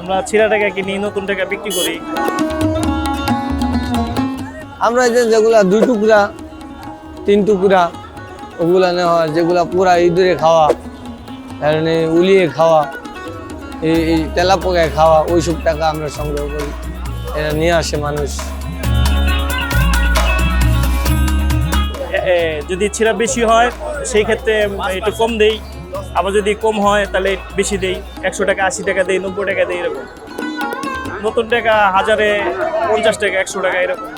আমরা ছিঁড়া টাকা কিনি নতুন টাকা বিক্রি করি। আমরা এই যে যেগুলা দুই টুকরা তিন টুকরা ওগুলা নেওয়া হয় যেগুলা পুরা ইঁদুরে খাওয়া এমনি উলিয়ে খাওয়া এই তেলা পোকায় খাওয়া ওইসব টাকা আমরা সংগ্রহ করি। এরা নিয়ে আসে মানুষ। যদি ছিঁড়া বেশি হয় সেই ক্ষেত্রে একটু কম দেই। আবার যদি কম হয়, তাহলে বেশি দেই। একশো টাকা, আশি টাকা দেই, নব্বই টাকা দেই, এরকম। নতুন টাকা হাজারে পঞ্চাশ টাকা, একশো টাকা, এরকম।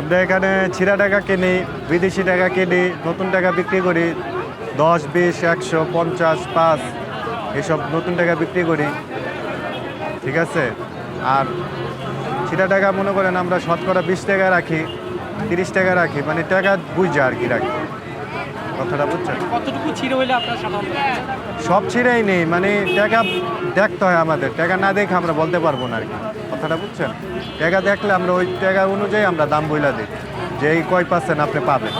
আমরা এখানে ছিঁড়া টাকা কিনি, বিদেশি টাকা কিনি, নতুন টাকা বিক্রি করি, দশ, বিশ, একশো, পঞ্চাশ, পাঁচ, এসব নতুন টাকা বিক্রি করি। ঠিক আছে? আর ছিঁড়া টাকা মনে করেন আমরা শতকরা বিশ টাকা রাখি, তিরিশ টাকা রাখি মানে টাকা বুঝছে আর কি রাখি। কথাটা বুঝছেন? কতটুকু ছিঁড়ে হইলে আপনার সাধারণত সব ছিঁড়েই নেই মানে টাকা দেখতে হয় আমাদের। টাকা না দেখে আমরা বলতে পারব না আর কি। কথাটা বুঝছেন? টাকা দেখলে আমরা ওই টাকা অনুযায়ী আমরা দাম বইলা দিই যে এই কয় পার্সেন্ট আপনি পাবেন।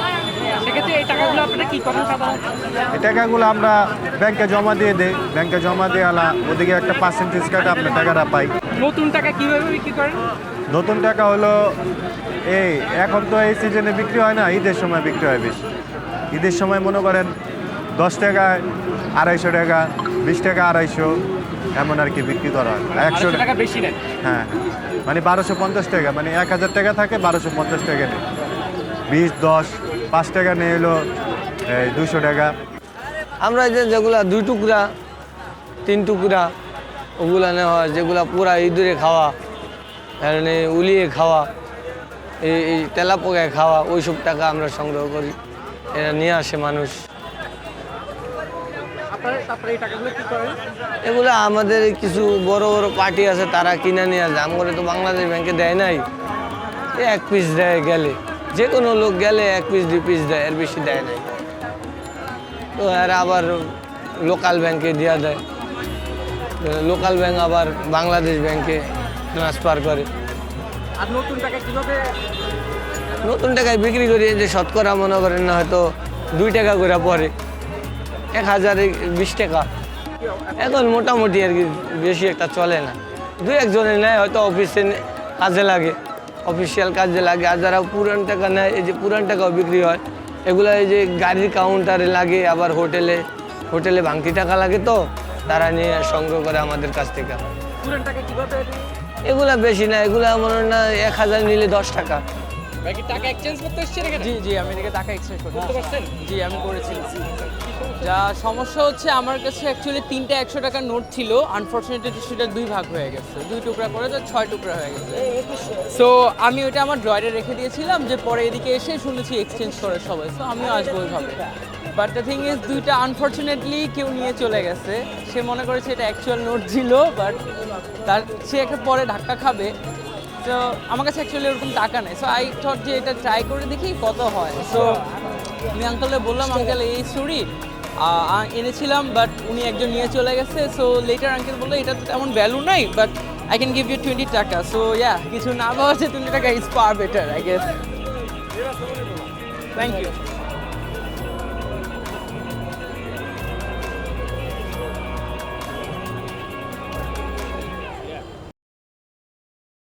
এই টাকাগুলো আমরা ব্যাংকে জমা দিয়ে দিই। ব্যাংকে জমা দিয়ে আলা ওদিকে একটা পার্সেন্টেজ কাটে আপনার টাকাটা পাই। নতুন টাকা কীভাবে বিক্রি করেন? নতুন টাকা হলো এই এখন তো এই সিজনে বিক্রি হয় না ঈদের সময় বিক্রি হয় বেশি। ঈদের সময় মনে করেন দশ টাকায় আড়াইশো টাকা বিশ টাকা আড়াইশো এমন আর কি বিক্রি করা হয়। একশো টাকা বেশি নেন? হ্যাঁ মানে বারোশো পঞ্চাশ টাকা মানে এক হাজার টাকা থাকে বারোশো পঞ্চাশ টাকা নেই বিশ দশ পাঁচ টাকা নিয়ে এলো এই দুশো টাকা। আমরা যে যেগুলা দুই টুকরা তিন টুকরা ওগুলা নেওয়া হয় যেগুলা পুরা ইঁদুরে খাওয়া উলিয়ে খাওয়া এই এই তেলা পোকায় খাওয়া ওইসব টাকা আমরা সংগ্রহ করি। এরা নিয়ে আসে মানুষ। এগুলো আমাদের কিছু বড় বড় পার্টি আছে তারা কিনে নিয়ে আসে। আমগরে তো বাংলাদেশ ব্যাংকে দেয় নাই। এক পিস দেয় গেলে। যে কোনো লোক গেলে এক পিস দুই পিস দেয় এর বেশি দেয় নাই। তো এরা আবার লোকাল ব্যাংকে দেওয়া দেয় লোকাল ব্যাংক আবার বাংলাদেশ ব্যাংকে ট্রান্সফার করে। আর নতুন টাকা কীভাবে নতুন টাকায় বিক্রি করি যে শতকরা মনে করেন না হয়তো দুই টাকা করে পরে। এক হাজারে বিশ টাকা। এখন মোটামুটি আর কি বেশি একটা চলে না। দু একজনে নেয় হয়তো অফিসে কাজে লাগে। অফিসিয়াল কাজে লাগে। আর যারা পুরান টাকা নেয় এই যে পুরান টাকাও বিক্রি হয় এগুলো এই যে গাড়ির কাউন্টারে লাগে আবার হোটেলে হোটেলে ভাঙতি টাকা লাগে তো তারা নিয়ে সংগ্রহ করে আমাদের কাছ থেকে। এগুলা বেশি না এগুলা মনে হয় না এক হাজার নিলে দশ টাকা। ভাই কি টাকা এক্সচেঞ্জ করতে এসেছেন এখানে? জি জি আমি এদিকে টাকা এক্সচেঞ্জ করতে করতে পারছেন? জি আমি করেছিলাম যা সমস্যা হচ্ছে আমার কাছে অ্যাকচুয়ালি তিনটা একশো টাকার নোট ছিল। আনফর্চুনেটলি সেটা দুই ভাগ হয়ে গেছে। দুই টুকরা করে তো ছয় টুকরা হয়ে গেছে। সো আমি ওইটা আমার ড্রয়ারে রেখে দিয়েছিলাম যে পরে এদিকে এসে শুনেছি এক্সচেঞ্জ করে সবাই। সো আমিও আসব ওইভাবে। বাট দ্য থিং ইজ দুইটা আনফর্চুনেটলি কেউ নিয়ে চলে গেছে। সে মনে করেছে এটা অ্যাকচুয়াল নোট ছিল বাট তার সে একটা পরে ধাক্কা খাবে। তো আমার কাছে অ্যাকচুয়ালি ওরকম টাকা নেই। সো আই থট যে এটা ট্রাই করে দেখি কত হয়। সো আমি আঙ্কেলে বললাম আঙ্কেল এই স্টোরি এনেছিলাম বাট উনি একজন নিয়ে চলে গেছে। সো লেটার আঙ্কেল বলল এটা তো তেমন ভ্যালু নাই but I can give you twenty taka. So yeah কিছু না পাওয়া twenty taka is par better I guess thank you